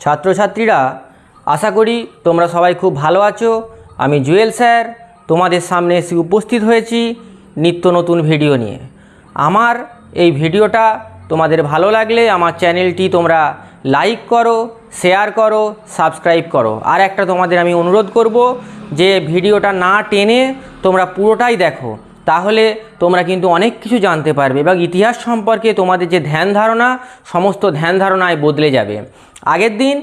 ছাত্রছাত্রীরা, আশা করি তোমরা সবাই খুব ভালো আছো। আমি জুয়েল স্যার, তোমাদের সামনে এসে উপস্থিত হয়েছি নিত্য নতুন ভিডিও নিয়ে। আমার এই ভিডিওটা তোমাদের ভালো লাগলে আমার চ্যানেলটি তোমরা লাইক করো, শেয়ার করো, সাবস্ক্রাইব করো। আর একটা তোমাদের আমি অনুরোধ করব যে ভিডিওটা না টেনে তোমরা পুরোটাই দেখো। তাহলে তোমরা কিন্তু অনেক কিছু জানতে পারবে এবং ইতিহাস সম্পর্কে তোমাদের যে ধ্যান ধারণা, সমস্ত ধ্যান ধারণায় বদলে যাবে। আগের দিন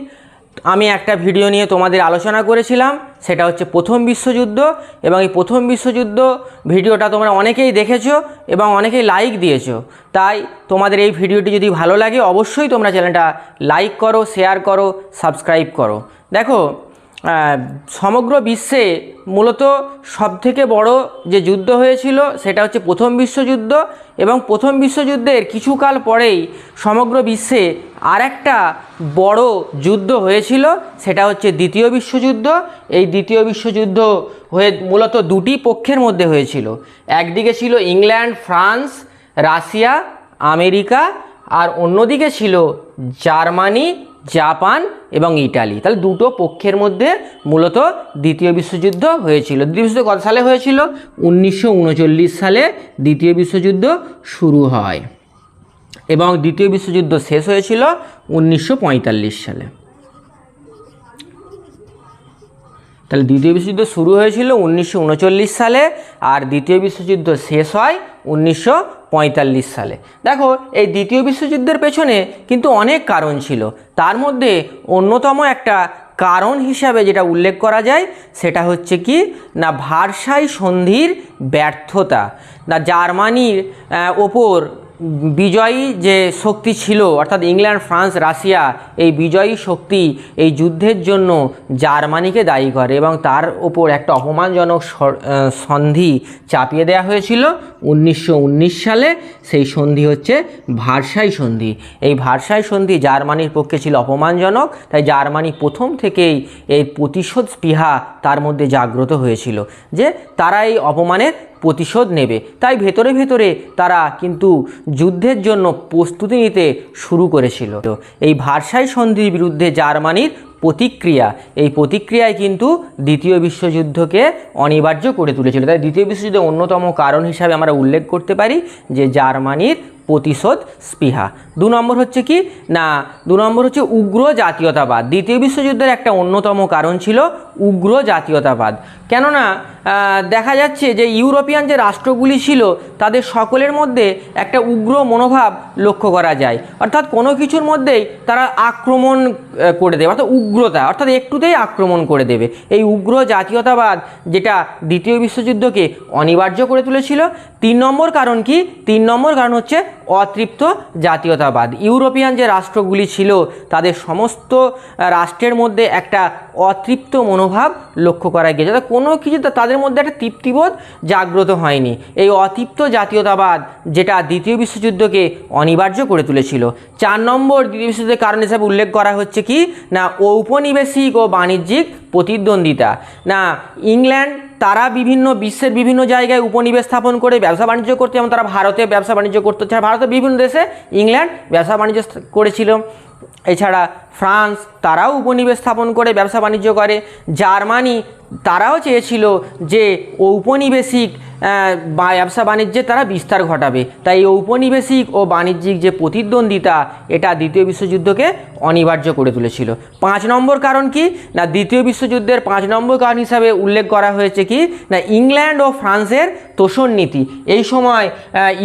আমি একটা ভিডিও নিয়ে তোমাদের আলোচনা করেছিলাম, সেটা হচ্ছে প্রথম বিশ্বযুদ্ধ এবং এই প্রথম বিশ্বযুদ্ধ ভিডিওটা তোমরা অনেকেই দেখেছ এবং অনেকেই লাইক দিয়েছ। তাই তোমাদের এই ভিডিওটি যদি ভালো লাগে, অবশ্যই তোমরা চ্যানেলটা লাইক করো শেয়ার করো সাবস্ক্রাইব করো। দেখো সমগ্র বিশ্বে মূলত সবথেকে বড় যে যুদ্ধ হয়েছিল সেটা হচ্ছে প্রথম বিশ্বযুদ্ধ এবং প্রথম বিশ্বযুদ্ধের কিছুকাল পরেই সমগ্র বিশ্বে আর একটা বড় যুদ্ধ হয়েছিল, সেটা হচ্ছে দ্বিতীয় বিশ্বযুদ্ধ। এই দ্বিতীয় বিশ্বযুদ্ধ হয়ে মূলত দুটি পক্ষের মধ্যে হয়েছিল। একদিকে ছিল ইংল্যান্ড, ফ্রান্স, রাশিয়া, আমেরিকা, আর অন্যদিকে ছিল জার্মানি জাপান এবং ইটালি। তাহলে দুটো পক্ষের মধ্যে মূলত দ্বিতীয় বিশ্বযুদ্ধ হয়েছিল। দ্বিতীয় বিশ্বযুদ্ধ কত সালে হয়েছিল? উনিশশো উনচল্লিশ সালে দ্বিতীয় বিশ্বযুদ্ধ শুরু হয়। এবং দ্বিতীয় বিশ্বযুদ্ধ শেষ হয়েছিল উনিশশো পঁয়তাল্লিশ সালে। তাহলে দ্বিতীয় বিশ্বযুদ্ধ শুরু হয়েছিল উনিশশো উনচল্লিশ সালে আর দ্বিতীয় বিশ্বযুদ্ধ শেষ হয় উনিশশো পঁয়তাল্লিশ সালে। দেখো, এই দ্বিতীয় বিশ্বযুদ্ধের পেছনে কিন্তু অনেক কারণ ছিল। তার মধ্যে অন্যতম একটা কারণ হিসাবে যেটা উল্লেখ করা যায়, সেটা হচ্ছে কি, না, ভারসাই সন্ধির ব্যর্থতা। না, জার্মানির ওপর বিজয়ী যে শক্তি ছিল, অর্থাৎ ইংল্যান্ড, ফ্রান্স, রাশিয়া, এই বিজয়ী শক্তি এই যুদ্ধের জন্য জার্মানিকে দায়ী করে এবং তার ওপর একটা অপমানজনক সন্ধি চাপিয়ে দেওয়া হয়েছিল উনিশশো উনিশ সালে। সেই সন্ধি হচ্ছে ভারসাই সন্ধি। এই ভারসাই সন্ধি জার্মানির পক্ষে ছিল অপমানজনক, তাই জার্মানি প্রথম থেকেই এই প্রতিশোধ স্পৃহা তার মধ্যে জাগ্রত হয়েছিল যে তারা এই অপমানের প্রতিশোধ নেবে। তাই ভেতরে ভেতরে তারা কিন্তু যুদ্ধের জন্য প্রস্তুতি নিতে শুরু করেছিল। এই ভারসাই সন্ধির বিরুদ্ধে জার্মানির প্রতিক্রিয়া। এই প্রতিক্রিয়ায় কিন্তু দ্বিতীয় বিশ্বযুদ্ধকে অনিবার্য করে তুলেছিল। তাই দ্বিতীয় বিশ্বযুদ্ধের অন্যতম কারণ হিসাবে আমরা উল্লেখ করতে পারি যে জার্মানির প্রতিশোধ স্পৃহা। দু নম্বর হচ্ছে কি? না, দু নম্বর হচ্ছে উগ্র জাতীয়তাবাদ। দ্বিতীয় বিশ্বযুদ্ধের একটা অন্যতম কারণ ছিল উগ্র জাতীয়তাবাদ। কেননা দেখা যাচ্ছে যে ইউরোপিয়ান যে রাষ্ট্রগুলি ছিল, তাদের সকলের মধ্যে একটা উগ্র মনোভাব লক্ষ্য করা যায়। অর্থাৎ কোনো কিছুর মধ্যেই তারা আক্রমণ করে দেবে। অর্থাৎ উগ্রতা, অর্থাৎ একটুতেই আক্রমণ করে দেবে। এই উগ্র জাতীয়তাবাদ যেটা দ্বিতীয় বিশ্বযুদ্ধকে অনিবার্য করে তুলেছিল। তিন নম্বর কারণ কি? তিন নম্বর কারণ হচ্ছে অতৃপ্ত জাতীয়তাবাদ। ইউরোপিয়ান যে রাষ্ট্রগুলি ছিল, তাদের সমস্ত রাষ্ট্রের মধ্যে একটা অতৃপ্ত মনোভাব লক্ষ্য করা গিয়েছে। অর্থাৎ কোনো কিছুতে তাদের মধ্যে একটা তৃপ্তিবোধ জাগ্রত হয়নি। এই অতৃপ্ত জাতীয়তাবাদ, যেটা দ্বিতীয় বিশ্বযুদ্ধকে অনিবার্য করে তুলেছিল। চার নম্বর দ্বিতীয় বিশ্বযুদ্ধের কারণ হিসাবে উল্লেখ করা হচ্ছে কি? না, ঔপনিবেশিক ও বাণিজ্যিক প্রতিদ্বন্দ্বিতা। না, ইংল্যান্ড তারা বিভিন্ন বিশ্বের বিভিন্ন জায়গায় উপনিবেশ স্থাপন করে ব্যবসা বাণিজ্য করতো যেমন তারা ভারতে ব্যবসা বাণিজ্য করতো। এছাড়া ভারতের বিভিন্ন দেশে ইংল্যান্ড ব্যবসা বাণিজ্য করেছিল। এছাড়া ফ্রান্স তারাও উপনিবেশ স্থাপন করে ব্যবসা বাণিজ্য করে। জার্মানি তারাও চেয়েছিল যে ঔপনিবেশিক ব্যবসা বাণিজ্যে তারা বিস্তার ঘটাবে। তাই ঔপনিবেশিক ও বাণিজ্যিক যে প্রতিদ্বন্দ্বিতা, এটা দ্বিতীয় বিশ্বযুদ্ধকে অনিবার্য করে তুলেছিল। পাঁচ নম্বর কারণ কি? না, দ্বিতীয় বিশ্বযুদ্ধের পাঁচ নম্বর কারণ হিসাবে উল্লেখ করা হয়েছে কি? না, ইংল্যান্ড ও ফ্রান্সের তোষণ নীতি। এই সময়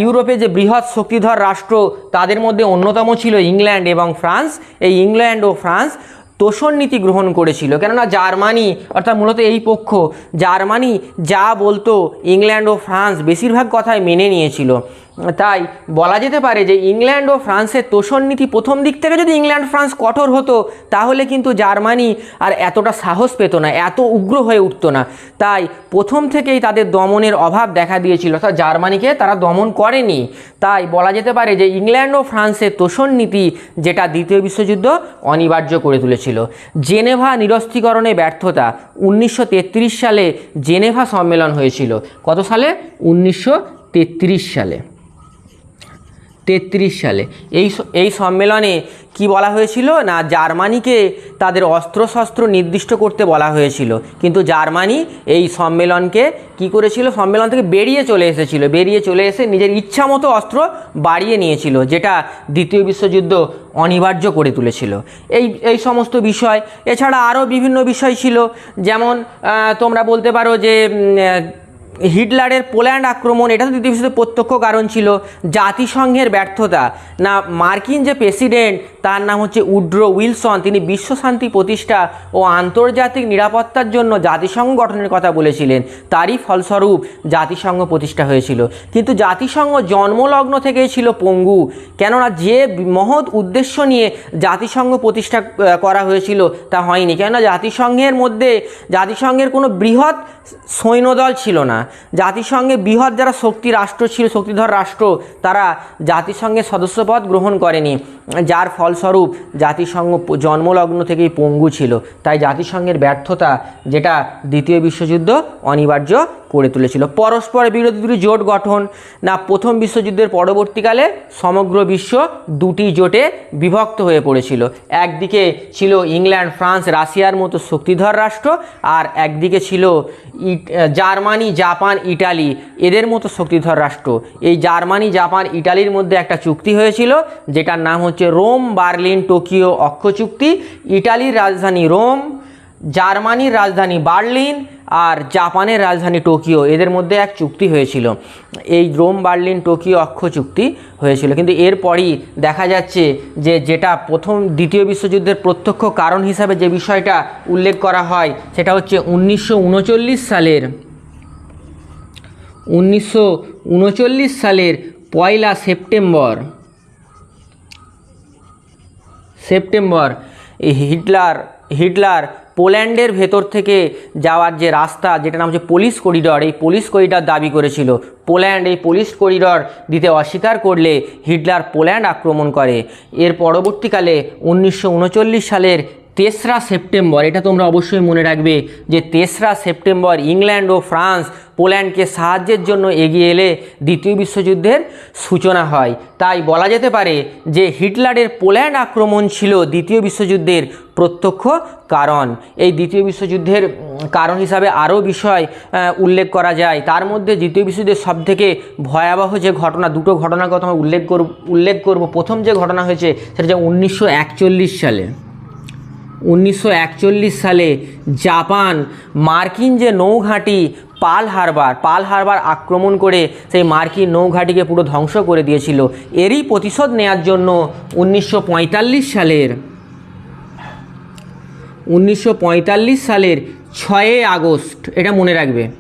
ইউরোপে যে বৃহৎ শক্তিধর রাষ্ট্র, তাদের মধ্যে অন্যতম ছিল ইংল্যান্ড এবং ফ্রান্স। এই ইংল্যান্ড ও ফ্রান্স তোষণ নীতি গ্রহণ করেছিল। কেননা জার্মানি, অর্থাৎ মূলত এই পক্ষ, জার্মানি যা বলতো, ইংল্যান্ড ও ফ্রান্স বেশিরভাগ কথায় মেনে নিয়েছিল। তাই বলা যেতে পারে যে ইংল্যান্ড ও ফ্রান্সের তোষণ নীতি প্রথম দিক থেকে যদি ইংল্যান্ড ফ্রান্স কঠোর হতো, তাহলে কিন্তু জার্মানি আর এতটা সাহস পেত না, এত উগ্র হয়ে উঠতো না। তাই প্রথম থেকেই তাদের দমনের অভাব দেখা দিয়েছিল, অর্থাৎ জার্মানিকে তারা দমন করেনি। তাই বলা যেতে পারে যে ইংল্যান্ড ও ফ্রান্সের তোষণ নীতি যেটা দ্বিতীয় বিশ্বযুদ্ধ অনিবার্য করে তুলেছিল। জেনেভা নিরস্ত্রীকরণে ব্যর্থতা উনিশশো তেত্রিশ সালে জেনেভা সম্মেলন হয়েছিল। কত সালে? উনিশশো তেত্রিশ সালে। তেত্রিশ সালে। এই এই সম্মেলনে কি বলা হয়েছিল? না, জার্মানিকে তাদের অস্ত্রশস্ত্র নির্দিষ্ট করতে বলা হয়েছিল। কিন্তু জার্মানি এই সম্মেলনকে কি করেছিল? সম্মেলন থেকে বেরিয়ে চলে এসেছিল। বেরিয়ে চলে এসে নিজের ইচ্ছা মতো অস্ত্র বাড়িয়ে নিয়েছিল, যেটা দ্বিতীয় বিশ্বযুদ্ধ অনিবার্য করে তুলেছিল। এই এই সমস্ত বিষয়, এছাড়া আরও বিভিন্ন বিষয় ছিল। যেমন তোমরা বলতে পারো যে হিটলারের পোল্যান্ড আক্রমণ, এটা তো দ্বিতীয় প্রত্যক্ষ কারণ ছিল জাতিসংঘের ব্যর্থতা। না, মার্কিন যে প্রেসিডেন্ট, তার নাম হচ্ছে উড্রো উইলসন, তিনি বিশ্বশান্তি প্রতিষ্ঠা ও আন্তর্জাতিক নিরাপত্তার জন্য জাতিসংঘ গঠনের কথা বলেছিলেন। তারই ফলস্বরূপ জাতিসংঘ প্রতিষ্ঠা হয়েছিল। কিন্তু জাতিসংঘ জন্মলগ্ন থেকেই ছিল পঙ্গু। কেননা, যে মহৎ উদ্দেশ্য নিয়ে জাতিসংঘ প্রতিষ্ঠা করা হয়েছিল, তা হয়নি। কেননা, জাতিসংঘের মধ্যে, জাতিসংঘের কোনো বৃহৎ সৈন্যদল ছিল না। জাতিসংঘে বৃহৎ যারা শক্তি রাষ্ট্র ছিল, শক্তিধর রাষ্ট্র, তারা জাতিসংঘের সদস্যপদ গ্রহণ করেনি। যার ফলস্বরূপ জাতিসংঘ জন্মলগ্ন থেকেই পঙ্গু ছিল। তাই জাতিসংঘের ব্যর্থতা যেটা দ্বিতীয় বিশ্বযুদ্ধ অনিবার্য করে তুলেছিল। পরস্পর বিরোধী দুটি জোট গঠন। না, প্রথম বিশ্বযুদ্ধের পরবর্তীকালে সমগ্র বিশ্ব দুটি জোটে বিভক্ত হয়ে পড়েছিল। একদিকে ছিল ইংল্যান্ড, ফ্রান্স, রাশিয়ার মতো শক্তিধর রাষ্ট্র, আর একদিকে ছিল জার্মানি, জাপান ইটালি এদের মতো শক্তিধর রাষ্ট্র। এই জার্মানি, জাপান, ইটালির মধ্যে একটা চুক্তি হয়েছিল, যেটার নাম হচ্ছে রোম, বার্লিন, টোকিও অক্ষ চুক্তি। ইটালির রাজধানী রোম, জার্মানির রাজধানী বার্লিন আর জাপানের রাজধানী টোকিও এদের মধ্যে এক চুক্তি হয়েছিল। এই রোম, বার্লিন, টোকিও অক্ষ চুক্তি হয়েছিল। কিন্তু এরপরই দেখা যাচ্ছে যে যেটা প্রথম দ্বিতীয় বিশ্বযুদ্ধের প্রত্যক্ষ কারণ হিসাবে যে বিষয়টা উল্লেখ করা হয়, সেটা হচ্ছে উনিশশো উনচল্লিশ সালের উনিশশো উনচল্লিশ সালের পয়লা সেপ্টেম্বর। সেপ্টেম্বর। হিটলার হিটলার পোল্যান্ডের ভেতর থেকে যাওয়ার যে রাস্তা যেটা নাম হচ্ছে পুলিশ করিডর, এই পুলিশ করিডর দাবি করেছিল। পোল্যান্ড এই পুলিশ করিডর দিতে অস্বীকার করলে হিটলার পোল্যান্ড আক্রমণ করে। এর পরবর্তীকালে উনিশশো উনচল্লিশ সালের তেসরা সেপ্টেম্বর, এটা তোমরা অবশ্যই মনে রাখবে যে তেসরা সেপ্টেম্বর ইংল্যান্ড ও ফ্রান্স পোল্যান্ডকে সাহায্যের জন্য এগিয়ে এলে দ্বিতীয় বিশ্বযুদ্ধের সূচনা হয়। তাই বলা যেতে পারে যে হিটলারের পোল্যান্ড আক্রমণ ছিল দ্বিতীয় বিশ্বযুদ্ধের প্রত্যক্ষ কারণ। এই দ্বিতীয় বিশ্বযুদ্ধের কারণ হিসাবে আরও বিষয় উল্লেখ করা যায়। তার মধ্যে দ্বিতীয় বিশ্বযুদ্ধের সবথেকে ভয়াবহ যে ঘটনা, দুটো ঘটনার কথা উল্লেখ করব উল্লেখ করব। প্রথম যে ঘটনা হয়েছে, সেটা হচ্ছে উনিশশো সালে। উনিশশো একচল্লিশ সালে জাপান মার্কিন যে নৌঘাঁটি পাল হারবার পাল হারবার আক্রমণ করে সেই মার্কিন নৌঘাঁটিকে পুরো ধ্বংস করে দিয়েছিল। এরই প্রতিশোধ নেয়ার জন্য উনিশশো পঁয়তাল্লিশ সালের, উনিশশো পঁয়তাল্লিশ সালের ছয়ই আগস্ট, এটা মনে রাখবে।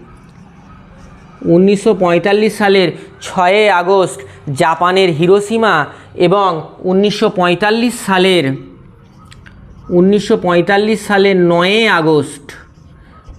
উনিশশো পঁয়তাল্লিশ সালের ছয়ই আগস্ট জাপানের হিরোসীমা এবং উনিশশো পঁয়তাল্লিশ সালের উনিশশো সালে নয়ই আগস্ট।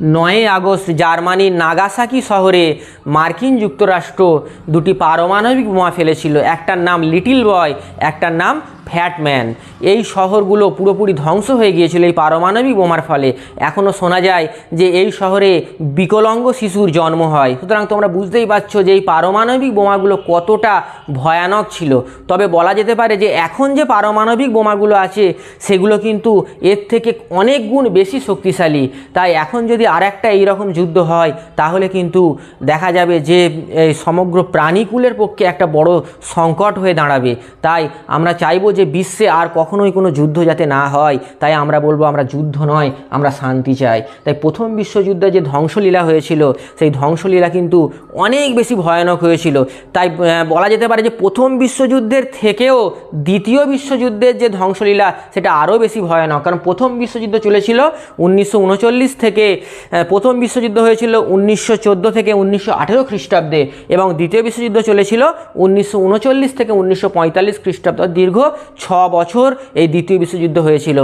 নয়ে আগস্ট জার্মানির নাগাসাকি শহরে মার্কিন যুক্তরাষ্ট্র দুটি পারমাণবিক বোমা ফেলেছিল। একটার নাম লিটিল বয়, একটার নাম ফ্যাটম্যান এই শহরগুলো পুরোপুরি ধ্বংস হয়ে গিয়েছিল এই পারমাণবিক বোমার ফলে। এখনও শোনা যায় যে এই শহরে বিকলাঙ্গ শিশুর জন্ম হয়। সুতরাং তোমরা বুঝতেই পারছ যে এই পারমাণবিক বোমাগুলো কতটা ভয়ানক ছিল। তবে বলা যেতে পারে যে এখন যে পারমাণবিক বোমাগুলো আছে, সেগুলো কিন্তু এর থেকে অনেক গুণ বেশি শক্তিশালী। তাই এখন যদি আর একটা এইরকম যুদ্ধ হয়, তাহলে কিন্তু দেখা যাবে যে সমগ্র প্রাণীকুলের পক্ষে একটা বড় সংকট হয়ে দাঁড়াবে। তাই আমরা চাইব যে বিশ্বে আর কখনোই কোনো যুদ্ধ যাতে না হয়, তাই আমরা বলব আমরা যুদ্ধ নয়, আমরা শান্তি চাই। তাই প্রথম বিশ্বযুদ্ধে যে ধ্বংসলীলা হয়েছিল, সেই ধ্বংসলীলা কিন্তু অনেক বেশি ভয়ানক হয়েছিল। তাই বলা যেতে পারে যে প্রথম বিশ্বযুদ্ধের থেকেও দ্বিতীয় বিশ্বযুদ্ধের যে ধ্বংসলীলা, সেটা আরও বেশি ভয়ানক। কারণ প্রথম বিশ্বযুদ্ধ চলেছিল উনিশশো উনচল্লিশ থেকে প্রথম বিশ্বযুদ্ধ হয়েছিল উনিশশো চোদ্দ থেকে উনিশশো আঠেরো খ্রিস্টাব্দে এবং দ্বিতীয় বিশ্বযুদ্ধ চলেছিল উনিশশো উনচল্লিশ থেকে উনিশশো পঁয়তাল্লিশ খ্রিস্টাব্দ, দীর্ঘ ছ বছর এই দ্বিতীয় বিশ্বযুদ্ধ হয়েছিল।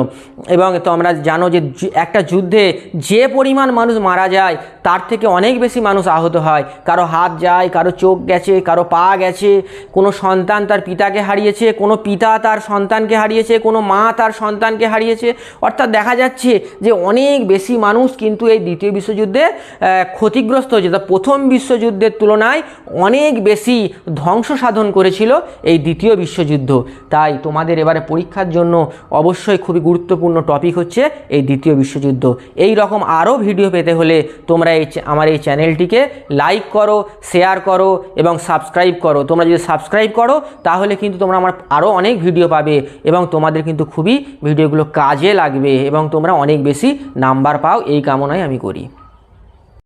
এবং তোমরা জানো যে একটা যুদ্ধে যে পরিমাণ মানুষ মারা যায় তার থেকে অনেক বেশি মানুষ আহত হয়। কারও হাত যায়, কারও চোখ গেছে, কারও পা গেছে, কোনো সন্তান তার পিতাকে হারিয়েছে, কোনো পিতা তার সন্তানকে হারিয়েছে, কোনো মা তার সন্তানকে হারিয়েছে। অর্থাৎ দেখা যাচ্ছে যে অনেক বেশি মানুষ কিন্তু এই দ্বিতীয় বিশ্বযুদ্ধে ক্ষতিগ্রস্ত হয়েছে। তা প্রথম বিশ্বযুদ্ধের তুলনায় অনেক বেশি ধ্বংস সাধন করেছিল এই দ্বিতীয় বিশ্বযুদ্ধ। তাই তোমাদের এবারে পরীক্ষার জন্য অবশ্যই খুবই গুরুত্বপূর্ণ টপিক হচ্ছে এই দ্বিতীয় বিশ্বযুদ্ধ। এই রকম আরও ভিডিও পেতে হলে তোমরা এই আমার এই চ্যানেলটিকে লাইক করো শেয়ার করো এবং সাবস্ক্রাইব করো। তোমরা যদি সাবস্ক্রাইব করো, তাহলে কিন্তু তোমরা আমার আরও অনেক ভিডিও পাবে এবং তোমাদের কিন্তু খুবই ভিডিওগুলো কাজে লাগবে এবং তোমরা অনেক বেশি নাম্বার পাও। এই কামনাই আমি করি।